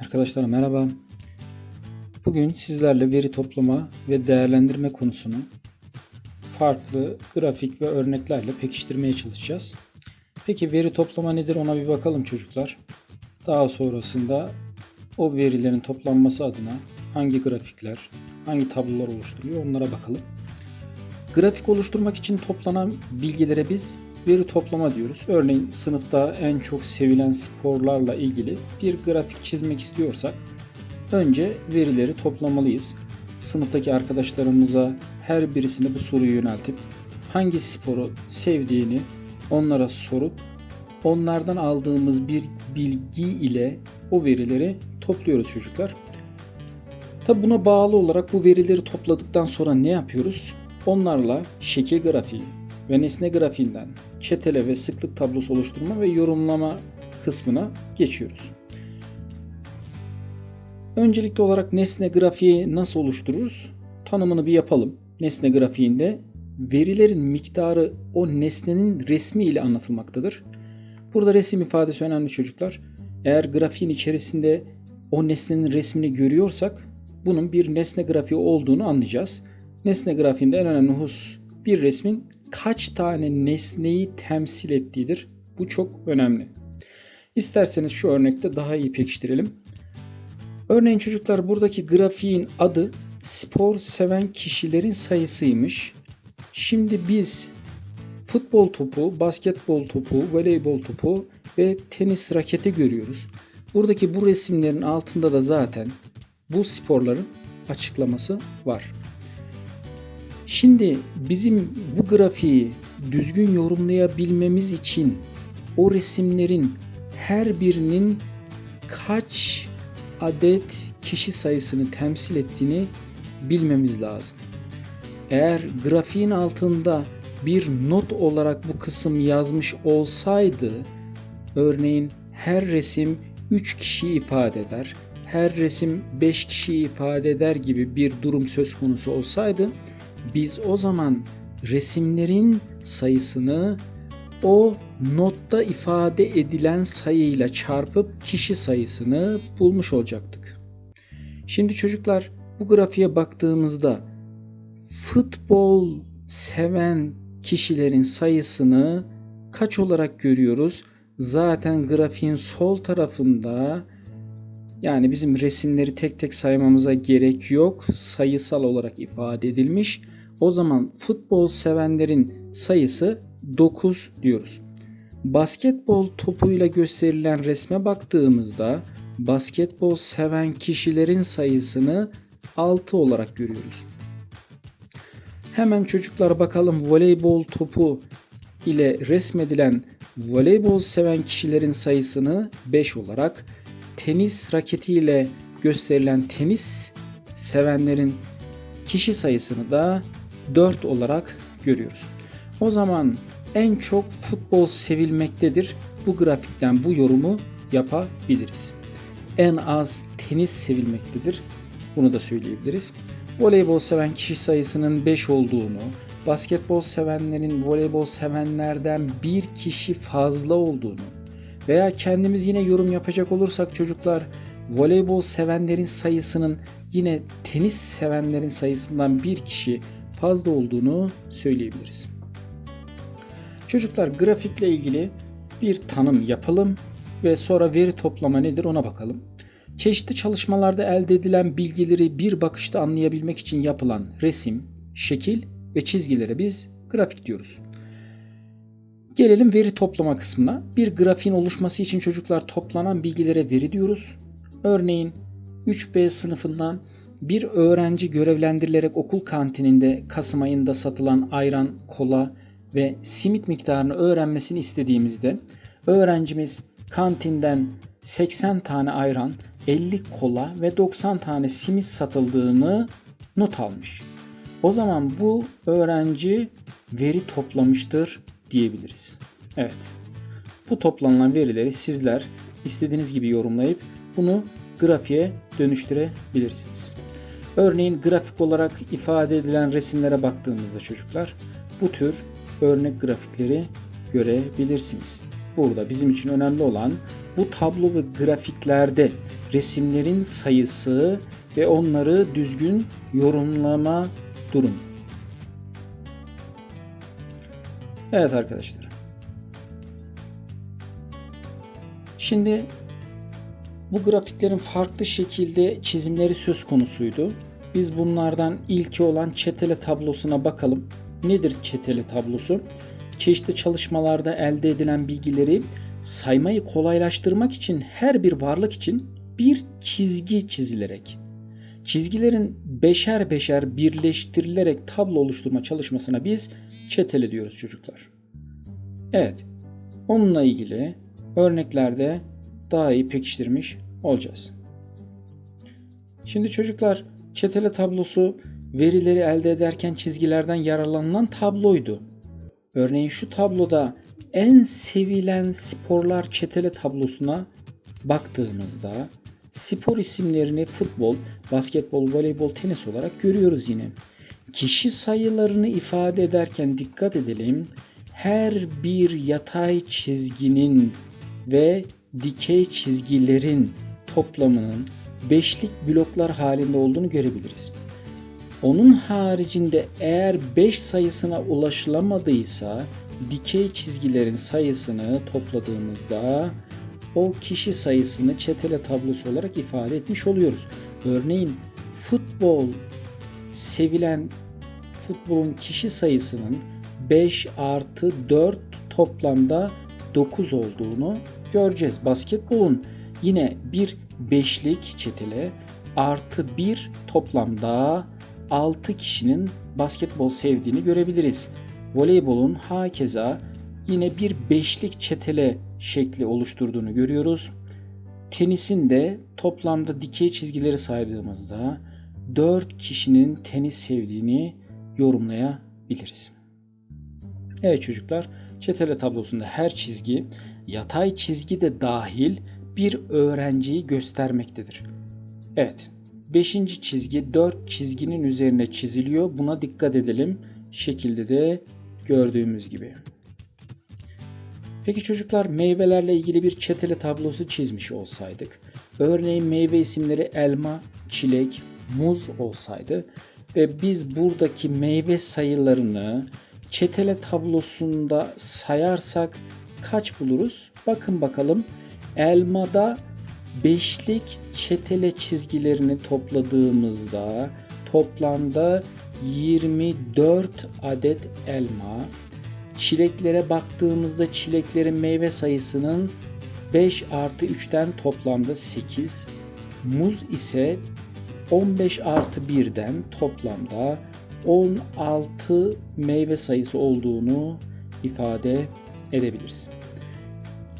Arkadaşlar merhaba. Bugün sizlerle veri toplama ve değerlendirme konusunu farklı grafik ve örneklerle pekiştirmeye çalışacağız. Peki veri toplama nedir ona bir bakalım çocuklar. Daha sonrasında o verilerin toplanması adına hangi grafikler, hangi tablolar oluşturuyor onlara bakalım. Grafik oluşturmak için toplanan bilgilere biz veri toplama diyoruz. Örneğin sınıfta en çok sevilen sporlarla ilgili bir grafik çizmek istiyorsak önce verileri toplamalıyız. Sınıftaki arkadaşlarımıza her birisine bu soruyu yöneltip hangi sporu sevdiğini onlara sorup onlardan aldığımız bir bilgi ile o verileri topluyoruz çocuklar. Tabi buna bağlı olarak bu verileri topladıktan sonra ne yapıyoruz? Onlarla şekil grafiği ve nesne grafiğinden çetele ve sıklık tablosu oluşturma ve yorumlama kısmına geçiyoruz. Öncelikli olarak nesne grafiği nasıl oluştururuz? Tanımını bir yapalım. Nesne grafiğinde verilerin miktarı o nesnenin resmi ile anlatılmaktadır. Burada resim ifadesi önemli çocuklar. Eğer grafiğin içerisinde o nesnenin resmini görüyorsak bunun bir nesne grafiği olduğunu anlayacağız. Nesne grafiğinde en önemli husus bir resmin kaç tane nesneyi temsil ettiğidir. Bu çok önemli. İsterseniz şu örnekte daha iyi pekiştirelim. Örneğin çocuklar buradaki grafiğin adı spor seven kişilerin sayısıymış. Şimdi biz futbol topu, basketbol topu, voleybol topu ve tenis raketi görüyoruz. Buradaki bu resimlerin altında da zaten bu sporların açıklaması var. Şimdi bizim bu grafiği düzgün yorumlayabilmemiz için o resimlerin her birinin kaç adet kişi sayısını temsil ettiğini bilmemiz lazım. Eğer grafiğin altında bir not olarak bu kısım yazmış olsaydı örneğin her resim 3 kişi ifade eder, her resim 5 kişi ifade eder gibi bir durum söz konusu olsaydı biz o zaman resimlerin sayısını o notta ifade edilen sayıyla çarpıp kişi sayısını bulmuş olacaktık. Şimdi çocuklar bu grafiğe baktığımızda futbol seven kişilerin sayısını kaç olarak görüyoruz? Zaten grafiğin sol tarafında yani bizim resimleri tek tek saymamıza gerek yok. Sayısal olarak ifade edilmiş. O zaman futbol sevenlerin sayısı 9 diyoruz. Basketbol topuyla gösterilen resme baktığımızda basketbol seven kişilerin sayısını 6 olarak görüyoruz. Hemen çocuklar bakalım voleybol topu ile resmedilen voleybol seven kişilerin sayısını 5 olarak, tenis raketiyle gösterilen tenis sevenlerin kişi sayısını da 4 olarak görüyoruz. O zaman en çok futbol sevilmektedir. Bu grafikten bu yorumu yapabiliriz. En az tenis sevilmektedir. Bunu da söyleyebiliriz. Voleybol seven kişi sayısının 5 olduğunu, basketbol sevenlerin voleybol sevenlerden bir kişi fazla olduğunu veya kendimiz yine yorum yapacak olursak çocuklar voleybol sevenlerin sayısının yine tenis sevenlerin sayısından bir kişi fazla olduğunu söyleyebiliriz. Çocuklar grafikle ilgili bir tanım yapalım ve sonra veri toplama nedir ona bakalım. Çeşitli çalışmalarda elde edilen bilgileri bir bakışta anlayabilmek için yapılan resim, şekil ve çizgilere biz grafik diyoruz. Gelelim veri toplama kısmına. Bir grafiğin oluşması için çocuklar toplanan bilgilere veri diyoruz. Örneğin 3B sınıfından bir öğrenci görevlendirilerek okul kantininde Kasım ayında satılan ayran, kola ve simit miktarını öğrenmesini istediğimizde öğrencimiz kantinden 80 tane ayran, 50 kola ve 90 tane simit satıldığını not almış. O zaman bu öğrenci veri toplamıştır diyebiliriz. Evet. Bu toplanılan verileri sizler istediğiniz gibi yorumlayıp bunu grafiğe dönüştürebilirsiniz. Örneğin grafik olarak ifade edilen resimlere baktığımızda çocuklar bu tür örnek grafikleri görebilirsiniz. Burada bizim için önemli olan bu tablo ve grafiklerde resimlerin sayısı ve onları düzgün yorumlama durumu. Evet arkadaşlar. Şimdi bu grafiklerin farklı şekilde çizimleri söz konusuydu. Biz bunlardan ilki olan çetele tablosuna bakalım. Nedir çetele tablosu? Çeşitli çalışmalarda elde edilen bilgileri saymayı kolaylaştırmak için her bir varlık için bir çizgi çizilerek, çizgilerin beşer beşer birleştirilerek tablo oluşturma çalışmasına biz çetele diyoruz çocuklar. Evet, onunla ilgili örneklerde daha iyi pekiştirmiş olacağız. Şimdi çocuklar çetele tablosu verileri elde ederken çizgilerden yararlanılan tabloydu. Örneğin şu tabloda en sevilen sporlar çetele tablosuna baktığımızda spor isimlerini futbol, basketbol, voleybol, tenis olarak görüyoruz yine. Kişi sayılarını ifade ederken dikkat edelim. Her bir yatay çizginin ve dikey çizgilerin toplamının beşlik bloklar halinde olduğunu görebiliriz. Onun haricinde eğer 5 sayısına ulaşılamadıysa dikey çizgilerin sayısını topladığımızda o kişi sayısını çetele tablosu olarak ifade etmiş oluyoruz. Örneğin futbol sevilen futbolun kişi sayısının 5 artı 4 toplamda 9 olduğunu göreceğiz. Basketbolun yine bir beşlik çetele artı 1 toplamda 6 kişinin basketbol sevdiğini görebiliriz. Voleybolun hakeza yine bir beşlik çetele şekli oluşturduğunu görüyoruz. Tenisin de toplamda dikey çizgileri saydığımızda 4 kişinin tenis sevdiğini yorumlayabiliriz. Evet çocuklar, çetele tablosunda her çizgi, yatay çizgi de dahil bir öğrenciyi göstermektedir. Evet, 5. çizgi 4 çizginin üzerine çiziliyor. Buna dikkat edelim. Şekilde de gördüğümüz gibi. Peki çocuklar meyvelerle ilgili bir çetele tablosu çizmiş olsaydık. Örneğin meyve isimleri elma, çilek, muz olsaydı ve biz buradaki meyve sayılarını çetele tablosunda sayarsak kaç buluruz? Bakın bakalım. Elmada beşlik çetele çizgilerini topladığımızda toplamda 24 adet elma. Çileklere baktığımızda çileklerin meyve sayısının 5 artı 3'ten toplamda 8. Muz ise 15 artı 1'den toplamda 16 meyve sayısı olduğunu ifade edebiliriz.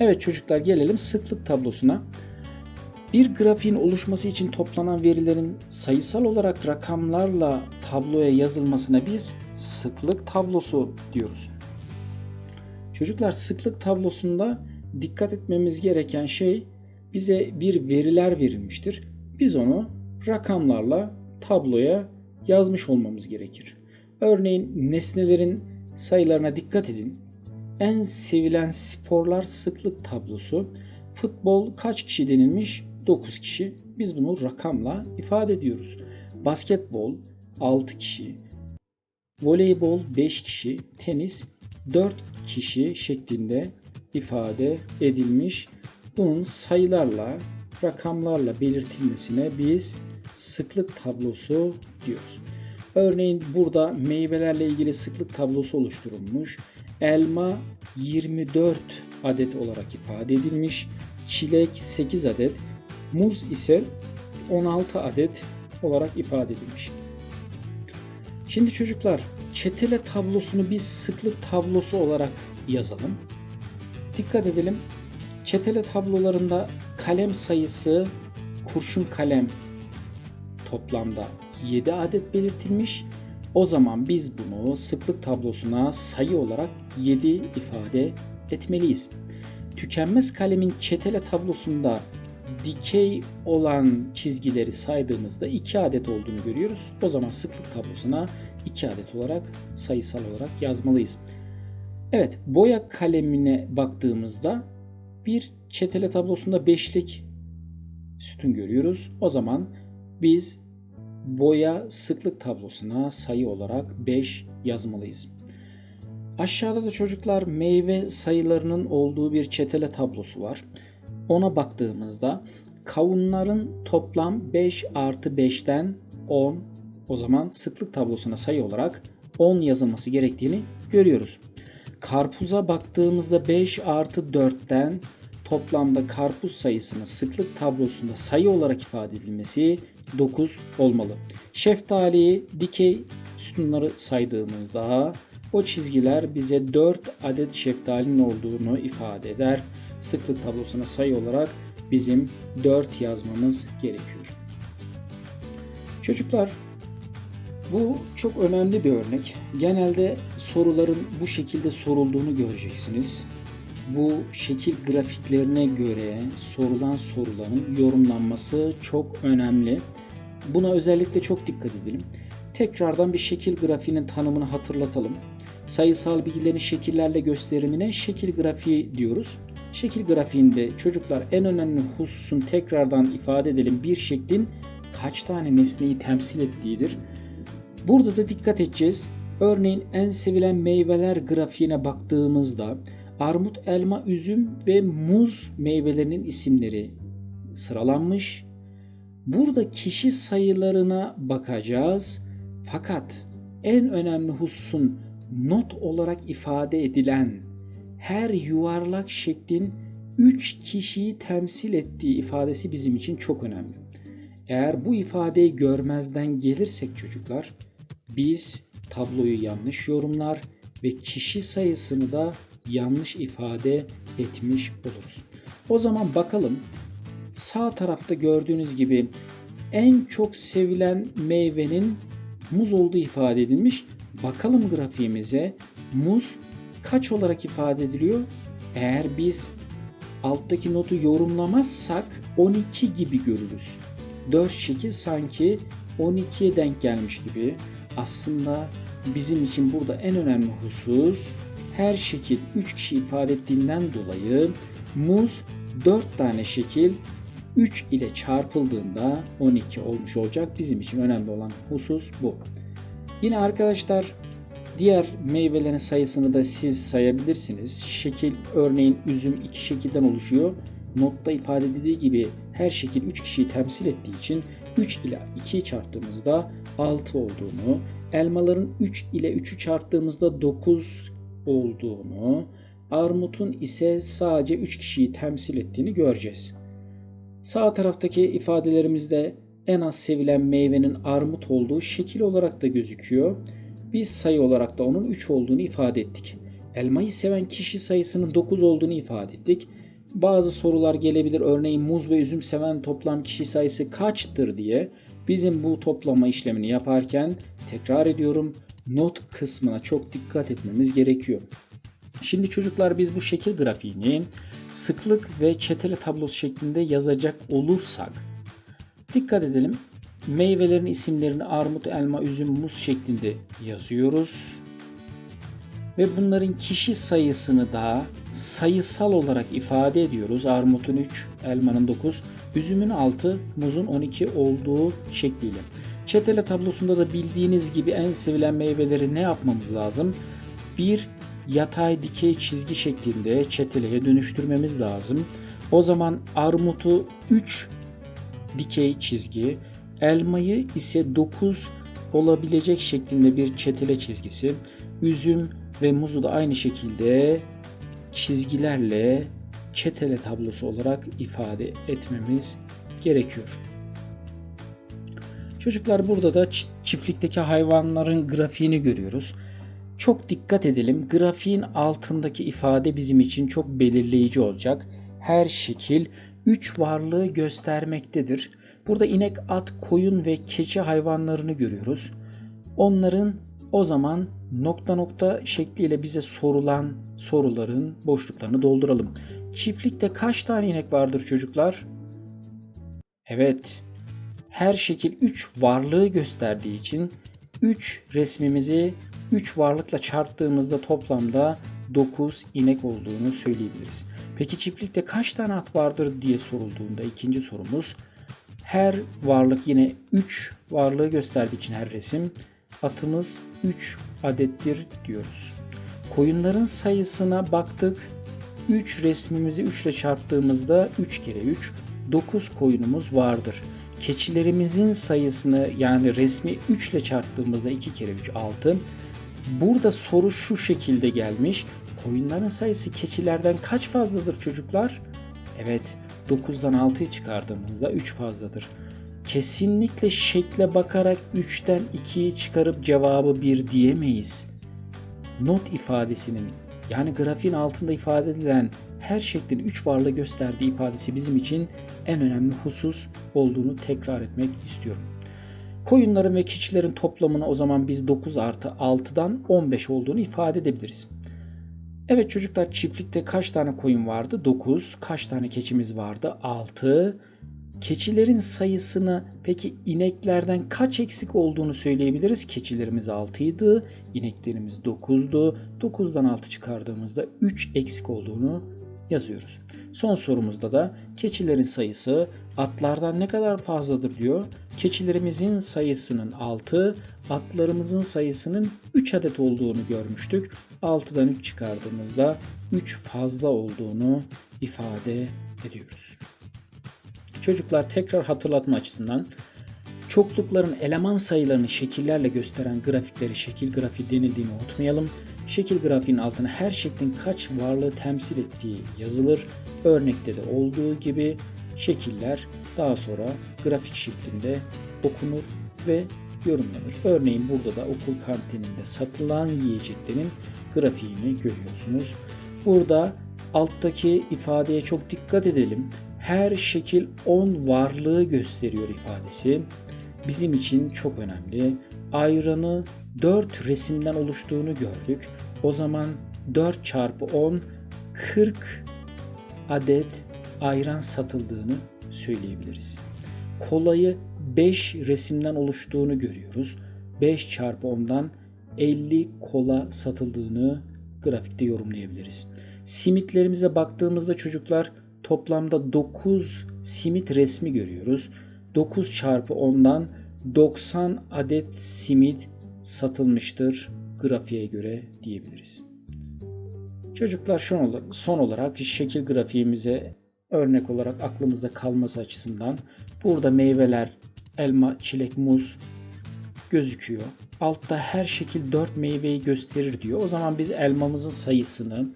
Evet çocuklar gelelim sıklık tablosuna. Bir grafiğin oluşması için toplanan verilerin sayısal olarak rakamlarla tabloya yazılmasına biz sıklık tablosu diyoruz. Çocuklar sıklık tablosunda dikkat etmemiz gereken şey bize bir veriler verilmiştir. Biz onu rakamlarla tabloya yazmış olmamız gerekir. Örneğin nesnelerin sayılarına dikkat edin. En sevilen sporlar sıklık tablosu. Futbol kaç kişi denilmiş? 9 kişi. Biz bunu rakamla ifade ediyoruz. Basketbol 6 kişi. Voleybol 5 kişi. Tenis 4 kişi şeklinde ifade edilmiş. Bunun sayılarla, rakamlarla belirtilmesine biz sıklık tablosu diyoruz. Örneğin burada meyvelerle ilgili sıklık tablosu oluşturulmuş. Elma 24 adet olarak ifade edilmiş. Çilek 8 adet. Muz ise 16 adet olarak ifade edilmiş. Şimdi çocuklar çetele tablosunu biz sıklık tablosu olarak yazalım. Dikkat edelim. Çetele tablolarında kalem sayısı kurşun kalem toplamda 7 adet belirtilmiş. O zaman biz bunu sıklık tablosuna sayı olarak 7 ifade etmeliyiz. Tükenmez kalemin çetele tablosunda dikey olan çizgileri saydığımızda 2 adet olduğunu görüyoruz. O zaman sıklık tablosuna 2 adet olarak sayısal olarak yazmalıyız. Evet, boya kalemine baktığımızda bir çetele tablosunda beşlik sütun görüyoruz. O zaman biz boya sıklık tablosuna sayı olarak 5 yazmalıyız. Aşağıda da çocuklar meyve sayılarının olduğu bir çetele tablosu var. Ona baktığımızda kavunların toplam 5 artı 5'ten 10 o zaman sıklık tablosuna sayı olarak 10 yazılması gerektiğini görüyoruz. Karpuza baktığımızda 5 artı 4'ten toplamda karpuz sayısının sıklık tablosunda sayı olarak ifade edilmesi 9 olmalı. Şeftali dikey sütunları saydığımızda o çizgiler bize 4 adet şeftalinin olduğunu ifade eder. Sıklık tablosuna sayı olarak bizim 4 yazmamız gerekiyor. Çocuklar bu çok önemli bir örnek. Genelde soruların bu şekilde sorulduğunu göreceksiniz. Bu şekil grafiklerine göre sorulan soruların yorumlanması çok önemli. Buna özellikle çok dikkat edelim. Tekrardan bir şekil grafiğinin tanımını hatırlatalım. Sayısal bilgilerin şekillerle gösterimine şekil grafiği diyoruz. Şekil grafiğinde çocuklar en önemli hususun tekrardan ifade edelim. Bir şeklin kaç tane nesneyi temsil ettiğidir. Burada da dikkat edeceğiz. Örneğin en sevilen meyveler grafiğine baktığımızda armut, elma, üzüm ve muz meyvelerinin isimleri sıralanmış. Burada kişi sayılarına bakacağız. Fakat en önemli hususun not olarak ifade edilen her yuvarlak şeklin 3 kişiyi temsil ettiği ifadesi bizim için çok önemli. Eğer bu ifadeyi görmezden gelirsek çocuklar biz tabloyu yanlış yorumlar ve kişi sayısını da yanlış ifade etmiş oluruz. O zaman bakalım sağ tarafta gördüğünüz gibi en çok sevilen meyvenin muz olduğu ifade edilmiş. Bakalım grafiğimize muz kaç olarak ifade ediliyor? Eğer biz alttaki notu yorumlamazsak 12 gibi görürüz. 4 şekil sanki 12'ye denk gelmiş gibi. Aslında bizim için burada en önemli husus her şekil 3 kişi ifade ettiğinden dolayı muz 4 tane şekil 3 ile çarpıldığında 12 olmuş olacak. Bizim için önemli olan husus bu. Yine arkadaşlar diğer meyvelerin sayısını da siz sayabilirsiniz. Şekil örneğin üzüm iki şekilden oluşuyor. Notta ifade edildiği gibi her şekil 3 kişiyi temsil ettiği için 3 ile 2'yi çarptığımızda 6 olduğunu, elmaların 3 ile 3'ü çarptığımızda 9 olduğunu, armutun ise sadece 3 kişiyi temsil ettiğini göreceğiz. Sağ taraftaki ifadelerimizde en az sevilen meyvenin armut olduğu şekil olarak da gözüküyor. Biz sayı olarak da onun 3 olduğunu ifade ettik. Elmayı seven kişi sayısının 9 olduğunu ifade ettik. Bazı sorular gelebilir. Örneğin muz ve üzüm seven toplam kişi sayısı kaçtır diye. Bizim bu toplama işlemini yaparken tekrar ediyorum not kısmına çok dikkat etmemiz gerekiyor. Şimdi çocuklar biz bu şekil grafiğini sıklık ve çetele tablosu şeklinde yazacak olursak dikkat edelim. Meyvelerin isimlerini armut, elma, üzüm, muz şeklinde yazıyoruz. Ve bunların kişi sayısını da sayısal olarak ifade ediyoruz. Armutun 3, elmanın 9, üzümün 6, muzun 12 olduğu şekliyle. Çetele tablosunda da bildiğiniz gibi en sevilen meyveleri ne yapmamız lazım? Bir yatay dikey çizgi şeklinde çeteleye dönüştürmemiz lazım. O zaman armutu 3 dikey çizgi, elmayı ise 9 olabilecek şeklinde bir çetele çizgisi, üzüm ve muzu da aynı şekilde çizgilerle çetele tablosu olarak ifade etmemiz gerekiyor. Çocuklar burada da çiftlikteki hayvanların grafiğini görüyoruz. Çok dikkat edelim. Grafiğin altındaki ifade bizim için çok belirleyici olacak. Her şekil 3 varlığı göstermektedir. Burada inek, at, koyun ve keçi hayvanlarını görüyoruz. Onların o zaman nokta nokta şekliyle bize sorulan soruların boşluklarını dolduralım. Çiftlikte kaç tane inek vardır çocuklar? Evet. Her şekil 3 varlığı gösterdiği için 3 resmimizi 3 varlıkla çarptığımızda toplamda 9 inek olduğunu söyleyebiliriz. Peki çiftlikte kaç tane at vardır diye sorulduğunda ikinci sorumuz her varlık yine 3 varlığı gösterdiği için her resim atımız 3 adettir diyoruz. Koyunların sayısına baktık. 3 resmimizi 3 ile çarptığımızda 3 kere 3 9 koyunumuz vardır. Keçilerimizin sayısını yani resmi 3 ile çarptığımızda 2 kere 3 6. Burada soru şu şekilde gelmiş. Koyunların sayısı keçilerden kaç fazladır çocuklar? Evet 9'dan 6'yı çıkardığımızda 3 fazladır. Kesinlikle şekle bakarak 3'ten 2'yi çıkarıp cevabı 1 diyemeyiz. Not ifadesinin yani grafiğin altında ifade edilen her şeklin 3 varlığı gösterdiği ifadesi bizim için en önemli husus olduğunu tekrar etmek istiyorum. Koyunların ve keçilerin toplamını o zaman biz 9 artı 6'dan 15 olduğunu ifade edebiliriz. Evet çocuklar çiftlikte kaç tane koyun vardı? 9. Kaç tane keçimiz vardı? 6. Keçilerin sayısını peki ineklerden kaç eksik olduğunu söyleyebiliriz. Keçilerimiz 6 idi, ineklerimiz 9'du. 9'dan 6 çıkardığımızda 3 eksik olduğunu yazıyoruz. Son sorumuzda da keçilerin sayısı atlardan ne kadar fazladır diyor. Keçilerimizin sayısının 6, atlarımızın sayısının 3 adet olduğunu görmüştük. 6'dan 3 çıkardığımızda 3 fazla olduğunu ifade ediyoruz. Çocuklar tekrar hatırlatma açısından çoklukların eleman sayılarını şekillerle gösteren grafikleri şekil grafiği denildiğini unutmayalım. Şekil grafiğinin altına her şeklin kaç varlığı temsil ettiği yazılır. Örnekte de olduğu gibi şekiller daha sonra grafik şeklinde okunur ve yorumlanır. Örneğin burada da okul kantininde satılan yiyeceklerin grafiğini görüyorsunuz. Burada alttaki ifadeye çok dikkat edelim. Her şekil 10 varlığı gösteriyor ifadesi. Bizim için çok önemli. Ayranı 4 resimden oluştuğunu gördük. O zaman 4 çarpı 10 40 adet ayran satıldığını söyleyebiliriz. Kolayı 5 resimden oluştuğunu görüyoruz. 5 çarpı 10'dan 50 kola satıldığını grafikte yorumlayabiliriz. Simitlerimize baktığımızda çocuklar toplamda 9 simit resmi görüyoruz. 9 çarpı 10'dan 90 adet simit satılmıştır grafiğe göre diyebiliriz. Çocuklar son olarak şekil grafiğimize örnek olarak aklımızda kalması açısından burada meyveler, elma, çilek, muz gözüküyor. Altta her şekil 4 meyveyi gösterir diyor. O zaman biz elmamızın sayısını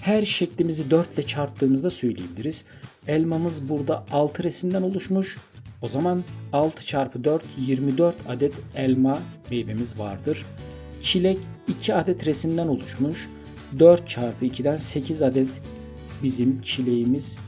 her şeklimizi 4 ile çarptığımızda söyleyebiliriz. Elmamız burada 6 resimden oluşmuş. O zaman 6 çarpı 4 24 adet elma meyvemiz vardır. Çilek 2 adet resimden oluşmuş. 4 çarpı 2'den 8 adet bizim çileğimiz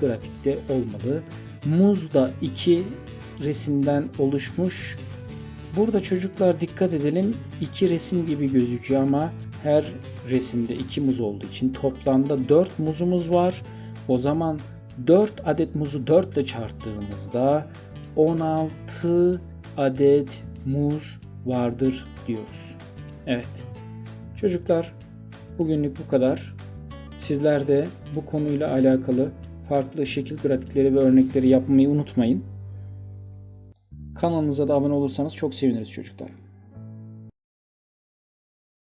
grafikte olmalı. Muz da 2 resimden oluşmuş. Burada çocuklar dikkat edelim. 2 resim gibi gözüküyor ama her resimde 2 muz olduğu için toplamda 4 muzumuz var. O zaman 4 adet muzu 4 ile çarptığımızda 16 adet muz vardır diyoruz. Evet. Çocuklar bugünlük bu kadar. Sizler de bu konuyla alakalı farklı şekil grafikleri ve örnekleri yapmayı unutmayın. Kanalımıza da abone olursanız çok seviniriz çocuklar.